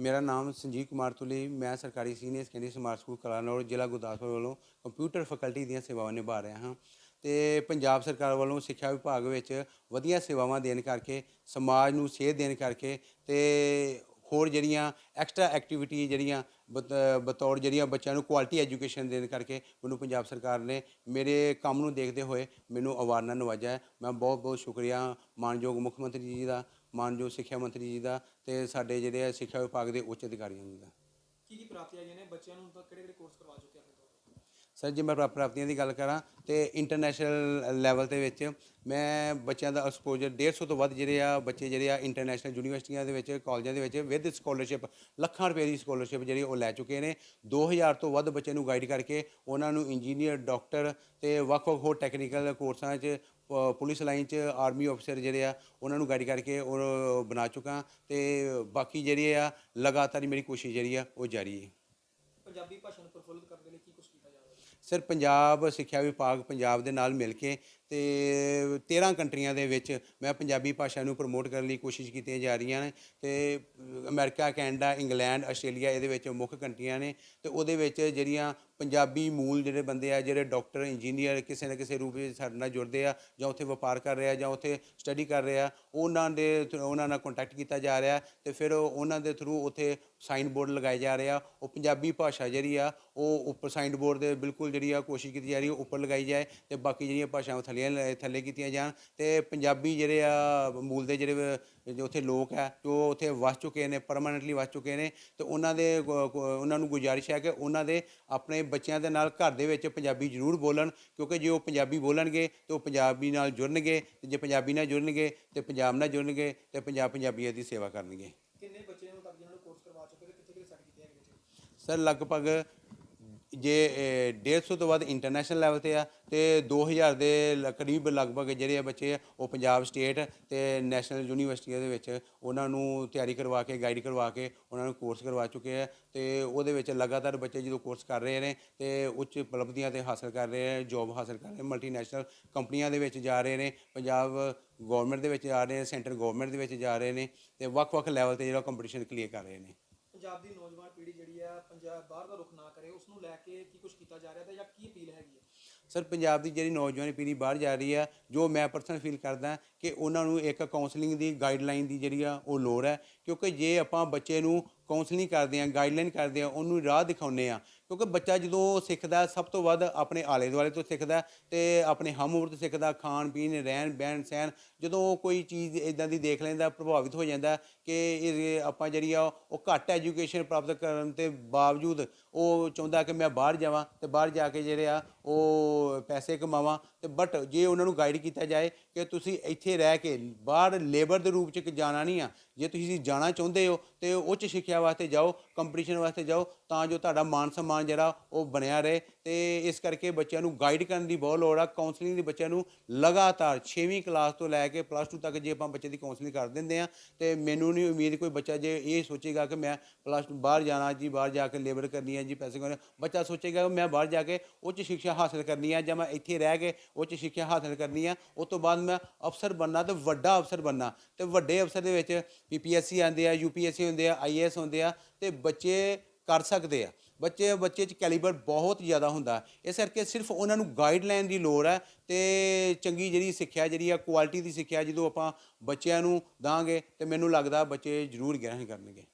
ਮੇਰਾ ਨਾਮ ਸੰਜੀਵ ਕੁਮਾਰ ਤੁਲੀ, ਮੈਂ ਸਰਕਾਰੀ senior secondary smart school Kalanaur, ਜ਼ਿਲ੍ਹਾ ਗੁਰਦਾਸਪੁਰ ਵੱਲੋਂ ਕੰਪਿਊਟਰ ਫੈਕਲਟੀ ਦੀਆਂ ਸੇਵਾਵਾਂ ਨਿਭਾ ਰਿਹਾ ਹਾਂ ਤੇ ਪੰਜਾਬ ਸਰਕਾਰ ਵੱਲੋਂ ਸਿੱਖਿਆ ਵਿਭਾਗ ਵਿੱਚ ਵਧੀਆ ਸੇਵਾਵਾਂ ਦੇਣ ਕਰਕੇ, ਸਮਾਜ ਨੂੰ ਸੇਧ ਦੇਣ ਕਰਕੇ ਤੇ ਹੋਰ ਜਿਹੜੀਆਂ ਐਕਸਟਰਾ ਐਕਟੀਵਿਟੀ ਜਿਹੜੀਆਂ ਬਤ- ਬਤੌਰ ਜਿਹੜੀਆਂ ਬੱਚਿਆਂ ਨੂੰ ਕੁਆਲਿਟੀ ਐਜੂਕੇਸ਼ਨ ਦੇਣ ਕਰਕੇ ਮੈਨੂੰ ਪੰਜਾਬ ਸਰਕਾਰ ਨੇ ਮੇਰੇ ਕੰਮ ਨੂੰ ਦੇਖਦੇ ਹੋਏ ਮੈਨੂੰ ਅਵਾਰਡ ਨਾਲ ਨਵਾਜਿਆ ਮੈਂ ਬਹੁਤ ਬਹੁਤ ਸ਼ੁਕਰੀਆ ਮਾਨਯੋਗ ਮੁੱਖ ਮੰਤਰੀ ਜੀ ਦਾ ਮਾਨਯੋਗ ਸਿੱਖਿਆ ਮੰਤਰੀ ਜੀ ਦਾ ਤੇ ਸਾਡੇ ਜਿਹੜੇ ਆ ਸਿੱਖਿਆ ਵਿਭਾਗ ਦੇ ਉੱਚ ਅਧਿਕਾਰੀਆਂ ਜੀ ਦਾ। ਕੀ ਕੀ ਪ੍ਰਾਪਤੀਆਂ ਆਈਆਂ ਨੇ? ਬੱਚਿਆਂ ਨੂੰ ਤਾਂ ਕਿਹੜੇ ਕਿਹੜੇ ਕੋਰਸ ਕਰਵਾ ਚੁੱਕੇ ਆ ਸਰ, ਜੇ ਮੈਂ ਪ੍ਰਾ- ਪ੍ਰਾਪਤੀਆਂ ਦੀ ਗੱਲ ਕਰਾਂ ਤੇ ਇੰਟਰਨੈਸ਼ਨਲ ਲੈਵਲ ਦੇ ਵਿੱਚ ਮੈਂ ਬੱਚਿਆਂ ਦਾ ਐਕਸਪੋਜ਼ਰ 150 ਤੋਂ ਵੱਧ ਜਿਹੜੇ ਆ ਬੱਚੇ ਜਿਹੜੇ ਆ ਇੰਟਰਨੈਸ਼ਨਲ ਯੂਨੀਵਰਸਿਟੀਆਂ ਦੇ ਵਿੱਚ ਕਾਲਜਾਂ ਦੇ ਵਿੱਚ ਵਿਦ ਸਕਾਲਰਸ਼ਿਪ ਲੱਖਾਂ ਰੁਪਏ ਦੀ ਸਕਾਲਰਸ਼ਿਪ ਜਿਹੜੀ ਉਹ ਲੈ ਚੁੱਕੇ ਨੇ। 2000 ਤੋਂ ਵੱਧ ਬੱਚੇ ਨੂੰ ਗਾਈਡ ਕਰਕੇ ਉਹਨਾਂ ਨੂੰ ਇੰਜੀਨੀਅਰ ਡਾਕਟਰ ਤੇ ਵੱਖ-ਵੱਖ ਹੋਰ ਟੈਕਨੀਕਲ ਕੋਰਸਾਂ 'ਚ ਪ- ਪੁਲਿਸ ਲਾਈਨ 'ਚ ਆਰਮੀ ਅਫਸਰ ਜਿਹੜੇ ਆ ਉਹਨਾਂ ਨੂੰ ਗਾਈਡ ਕਰਕੇ ਉਹ ਬਣਾ ਚੁੱਕਾ ਤੇ ਬਾਕੀ ਜਿਹੜੇ ਆ ਲਗਾਤਾਰ ਹੀ ਮੇਰੀ ਕੋਸ਼ਿਸ਼ ਜਿਹੜੀ ਆ ਉਹ ਜਾਰੀ ਹੈ। ਪੰਜਾਬੀ ਭਾਸ਼ਾ ਨੂੰ ਪ੍ਰਫੁੱਲਿਤ ਕਰਨ ਦੇ ਲਈ ਕੀ ਕੁਝ ਸਰ ਪੰਜਾਬ ਸਿੱਖਿਆ ਵਿਭਾਗ ਪੰਜਾਬ ਦੇ ਨਾਲ ਮਿਲ ਕੇ ਤੇ 13 ਕੰਟਰੀਆਂ ਦੇ ਵਿੱਚ ਮੈਂ ਪੰਜਾਬੀ ਭਾਸ਼ਾ ਨੂੰ ਪ੍ਰਮੋਟ ਕਰਨ ਲਈ ਕੋਸ਼ਿਸ਼ ਕੀਤੀਆਂ ਜਾ ਰਹੀਆਂ ਨੇ ਤੇ ਅਮਰੀਕਾ, ਕੈਨੇਡਾ, ਇੰਗਲੈਂਡ, ਆਸਟ੍ਰੇਲੀਆ ਇਹਦੇ ਵਿੱਚ ਮੁੱਖ ਕੰਟਰੀਆਂ ਨੇ ਤੇ ਉਹਦੇ ਵਿੱਚ ਜਿਹੜੀਆਂ ਪੰਜਾਬੀ ਮੂਲ ਜਿਹੜੇ ਬੰਦੇ ਆ, ਜਿਹੜੇ ਡਾਕਟਰ, ਇੰਜੀਨੀਅਰ ਕਿਸੇ ਨਾ ਕਿਸੇ ਰੂਪ ਵਿੱਚ ਸਾਡੇ ਨਾਲ ਜੁੜਦੇ ਆ ਜਾਂ ਉੱਥੇ ਵਪਾਰ ਕਰ ਰਹੇ ਆ ਜਾਂ ਉੱਥੇ ਸਟੱਡੀ ਕਰ ਰਹੇ ਆ, ਉਹਨਾਂ ਦੇ ਥਰੂ- ਉਹਨਾਂ ਨਾਲ ਕੰਟੈਕਟ ਕੀਤਾ ਜਾ ਰਿਹਾ ਤੇ ਫਿਰ ਉਹਨਾਂ ਦੇ ਥਰੂ ਉੱਥੇ ਸਾਈਨ ਬੋਰਡ ਲਗਾਏ ਜਾ ਰਹੇ ਆ, ਉਹ ਪੰਜਾਬੀ ਭਾਸ਼ਾ ਜਿਹੜੀ ਆ, ਉਹ ਉੱਪਰ ਸਾਈਨ ਬੋਰਡ ਦੇ ਬਿਲਕੁਲ ਜਿਹੜੀ ਆ ਕੋਸ਼ਿਸ਼ ਕੀਤੀ ਜਾ ਰਹੀ ਉਹ ਉੱਪਰ ਲਗਾਈ ਜਾਏ ਤੇ ਬਾਕੀ ਜਿਹੜੀਆਂ ਭਾਸ਼ਾਵਾਂ ਥੱਲੇ ਥੱਲੇ ਕੀਤੀਆਂ ਜਾਣ ਤੇ ਪੰਜਾਬੀ ਜਿਹੜੇ ਆ ਮੂਲ ਦੇ ਜਿਹੜੇ ਜੋ ਉੱਥੇ ਲੋਕ ਆ ਜੋ ਉੱਥੇ ਵਸ ਚੁੱਕੇ ਨੇ ਪਰਮਾਨੈਂਟਲੀ ਵਸ ਚੁੱਕੇ ਨੇ ਤੇ ਉਹਨਾਂ ਦੇ ਉਹਨਾਂ ਨੂੰ ਗੁਜ਼ਾਰਿਸ਼ ਹੈ ਕਿ ਉਹਨਾਂ ਦੇ ਆਪਣੇ ਬੱਚਿਆਂ ਦੇ ਨਾਲ ਘਰ ਦੇ ਵਿੱਚ ਪੰਜਾਬੀ ਜ਼ਰੂਰ ਬੋਲਣ ਕਿਉਂਕਿ ਜੇ ਉਹ ਪੰਜਾਬੀ ਬੋਲਣਗੇ ਤੇ ਉਹ ਪੰਜਾਬੀ ਨਾਲ ਜੁੜਨਗੇ ਤੇ ਜੇ ਪੰਜਾਬੀ ਨਾਲ ਜੁੜਨਗੇ ਤੇ ਪੰਜਾਬ ਨਾਲ ਜੁੜਨਗੇ ਤੇ ਪੰਜਾਬ ਪੰਜਾਬੀਅਤ ਦੀ ਸੇਵਾ ਕਰਨਗੇ। ਕਿੰਨੇ ਬੱਚੇ ਨੂੰ ਤੱਕ ਜਿਹਨਾਂ ਨੂੰ ਕੋਰਸ ਕਰਵਾ ਚੁੱਕੇ ਤੇ ਕਿੱਥੇ ਕਿੱਥੇ ਸੈਟ ਕੀਤੇ ਹੈਗੇ ਸਰ ਲਗਭਗ ਜੇ ਅਹ, 150 ਤੋਂ ਵੱਧ ਇੰਟਰਨੈਸ਼ਨਲ ਲੈਵਲ ਤੇ ਆ ਤੇ 2000 ਦੇ ਲ- ਕਰੀਬ ਲਗਭਗ ਜਿਹੜੇ ਆ ਬੱਚੇ ਆ ਉਹ ਪੰਜਾਬ ਸਟੇਟ ਤੇ ਨੈਸ਼ਨਲ ਯੂਨੀਵਰਸਿਟੀਆਂ ਦੇ ਵਿੱਚ ਉਹਨਾਂ ਨੂੰ ਤਿਆਰੀ ਕਰਵਾ ਕੇ ਗਾਈਡ ਕਰਵਾ ਕੇ ਉਹਨਾਂ ਨੂੰ ਕੋਰਸ ਕਰਵਾ ਚੁੱਕੇ ਆ। ਤੇ ਉਹਦੇ ਵਿੱਚ ਲਗਾਤਾਰ ਬੱਚੇ ਜਦੋਂ ਕੋਰਸ ਕਰ ਰਹੇ ਨੇ ਤੇ ਉੱਚ ਉਪਲਬਧੀਆਂ ਤੇ ਹਾਸਲ ਕਰ ਰਹੇ ਆ ਜੋਬ ਹਾਸਲ ਕਰ ਰਹੇ ਮਲਟੀਨੈਸ਼ਨਲ ਕੰਪਨੀਆਂ ਦੇ ਵਿੱਚ ਜਾ ਰਹੇ ਨੇ ਪੰਜਾਬ ਗਵਰਨਮੈਂਟ ਦੇ ਵਿੱਚ ਜਾ ਰਹੇ ਨੇ ਸੈਂਟਰ ਗਵਰਨਮੈਂਟ ਦੇ ਵਿੱਚ ਜਾ ਰਹੇ ਨੇ ਤੇ ਵੱਖ-ਵੱਖ ਲੈਵਲ ਤੇ ਜਿਹੜਾ ਕੰਪੀਟੀਸ਼ਨ ਕਲੀਅਰ ਕਰ ਰਹੇ ਨੇ। ਪੰਜਾਬ ਦੀ ਨੌਜਵਾਨ ਪੀੜ੍ਹੀ ਜਿਹੜੀ ਆ, ਪੰਜਾਬ ਬਾਹਰ ਦਾ ਰੁਖ ਨਾ ਕਰੇ ਉਸ ਨੂੰ ਲੈ ਕੇ ਕੀ ਕੁਝ ਕੀਤਾ ਜਾ ਰਿਹਾ ਤੇ ਜਾਂ ਕੀ ਅਪੀਲ ਹੈਗੀ ਹੈ ਸਰ, ਪੰਜਾਬ ਦੀ ਜਿਹੜੀ ਨੌਜਵਾਨ ਪੀੜ੍ਹੀ ਬਾਹਰ ਜਾ ਰਹੀ ਹੈ ਜੋ ਮੈਂ ਪਰਸਨਲ ਫੀਲ ਕਰਦਾ ਕਿ ਉਹਨਾਂ ਨੂੰ ਇੱਕ ਕਾਉਂਸਲਿੰਗ ਦੀ ਗਾਈਡਲਾਈਨ ਦੀ ਜਿਹੜੀ ਆ, ਉਹ ਲੋੜ ਹੈ। ਕਿਉਂਕਿ ਜੇ ਆਪਾਂ ਬੱਚੇ ਨੂੰ ਕਾਉਂਸਲਿੰਗ ਕਰਦੇ ਆ ਗਾਈਡਲਾਈਨ ਕਰਦੇ ਆ, ਉਹਨੂੰ ਰਾਹ ਦਿਖਾਉਂਦੇ ਆ ਕਿਉਂਕਿ ਬੱਚਾ ਜਦੋਂ ਸਿੱਖਦਾ ਸਭ ਤੋਂ ਵੱਧ ਆਪਣੇ ਆਲੇ ਦੁਆਲੇ ਤੋਂ ਸਿੱਖਦਾ ਤੇ ਆਪਣੇ ਹਮ ਉਮਰ ਤੋਂ ਸਿੱਖਦਾ ਖਾਣ, ਪੀਣ, ਰਹਿਣ, ਬਹਿਣ, ਸਹਿਣ, ਜਦੋਂ ਉਹ ਕੋਈ ਚੀਜ਼ ਇਦਾਂ ਦੀ ਦੇਖ ਲੈਂਦਾ ਪ੍ਰਭਾਵਿਤ ਹੋ ਜਾਂਦਾ ਕਿ ਇਹ ਆਪਾਂ ਜਿਹੜੀ ਆ, ਉਹ ਘੱਟ ਐਜੂਕੇਸ਼ਨ ਪ੍ਰਾਪਤ ਕਰਨ ਤੇ ਬਾਵਜੂਦ ਉਹ ਚਾਹੁੰਦਾ ਕਿ ਮੈਂ ਬਾਹਰ ਜਾਵਾਂ ਤੇ ਬਾਹਰ ਜਾ ਕੇ ਜਿਹੜੇ ਆ, ਉਹ ਪੈਸੇ ਕਮਾਵਾਂ ਤੇ ਬਟ ਜੇ ਉਹਨਾਂ ਨੂੰ ਗਾਈਡ ਕੀਤਾ ਜਾਏ ਕਿ ਤੁਸੀਂ ਇੱਥੇ ਰਹਿ ਕੇ ਬਾਹਰ ਲੇਬਰ ਦੇ ਰੂਪ ਚ ਜਾਣਾ ਨਹੀਂ ਆ, ਜੇ ਤੁਸੀਂ ਜਾਣਾ ਚਾਹੁੰਦੇ ਹੋ ਤੇ ਉੱਚ ਸਿੱਖਿਆ ਵਾਸਤੇ ਜਾਓ ਕੰਪੀਟੀਸ਼ਨ ਵਾਸਤੇ ਜਾਓ, ਤਾਂ ਜੋ ਤੁਹਾਡਾ ਮਾਨ ਸਨਮਾਨ ਜਿਹੜਾ ਉਹ ਬਣਿਆ ਰਹੇ ਤੇ ਇਸ ਕਰਕੇ ਬੱਚਿਆਂ ਨੂੰ ਗਾਈਡ ਕਰਨ ਦੀ ਬਹੁਤ ਲੋੜ ਆ। ਕਾਉਂਸਲਿੰਗ ਦੀ ਬੱਚਿਆਂ ਨੂੰ ਲਗਾਤਾਰ 6ਵੀਂ ਕਲਾਸ ਤੋਂ ਲੈ ਕੇ ਪਲੱਸ 2 ਤੱਕ ਜੇ ਆਪਾਂ ਬੱਚੇ ਦੀ ਕਾਉਂਸਲਿੰਗ ਕਰ ਦਿੰਦੇ ਆ, ਤੇ ਮੈਨੂੰ ਨਹੀਂ ਉਮੀਦ ਕੋਈ ਬੱਚਾ ਜੇ ਇਹ ਸੋਚੇਗਾ ਕਿ ਮੈਂ ਪਲੱਸ 2 ਬਾਹਰ ਜਾਣਾ ਜੀ, ਬਾਹਰ ਜਾ ਕੇ ਲੇਬਰ ਕਰਨੀ ਹੈ ਜੀ, ਪੈਸੇ ਕਮਾਉਣੇ ਬੱਚਾ ਸੋਚੇਗਾ ਕਿ ਮੈਂ ਬਾਹਰ ਜਾ ਕੇ ਉੱਚ ਸਿੱਖਿਆ ਹਾਸਲ ਕਰਨੀ ਹੈ ਜਾਂ ਮੈਂ ਇੱਥੇ ਰਹਿ ਕੇ ਉੱਚ ਸਿੱਖਿਆ ਹਾਸਲ ਕਰਨੀ ਹੈ ਉਸ ਤੋਂ ਬਾਅਦ ਮੈਂ ਅਫਸਰ ਬਣਨਾ ਤੇ ਵੱਡਾ ਅਫਸਰ ਬਣਨਾ। ਤੇ ਵੱਡੇ ਅਫਸਰ ਦੇ ਵਿੱਚ ਪੀਪੀਐਸਸੀ ਆਉਂਦੇ ਆ ਯੂਪੀਐਸਸੀ ਹੁੰਦੇ ਆ ਆਈਏਐਸ ਹੁੰਦੇ ਆ, ਤੇ ਬੱਚੇ ਕਰ ਸਕਦੇ ਆ। ਬੱਚੇ ਬੱਚੇ ਚ ਕੈਲੀਬਰ ਬਹੁਤ ਜ਼ਿਆਦਾ ਹੁੰਦਾ। ਇਸ ਕਰਕੇ ਸਿਰਫ ਉਹਨਾਂ ਨੂੰ ਗਾਈਡਲਾਈਨ ਦੀ ਲੋੜ ਹੈ ਤੇ ਚੰਗੀ ਜਿਹੜੀ ਸਿੱਖਿਆ ਜਿਹੜੀ ਆ ਕੁਆਲਿਟੀ ਦੀ ਸਿੱਖਿਆ ਜਦੋਂ ਆਪਾਂ ਬੱਚਿਆਂ ਨੂੰ ਦਾਂਗੇ ਤੇ ਮੈਨੂੰ ਲੱਗਦਾ ਬੱਚੇ ਜ਼ਰੂਰ ਗ੍ਰਹਿਣ ਕਰਨਗੇ।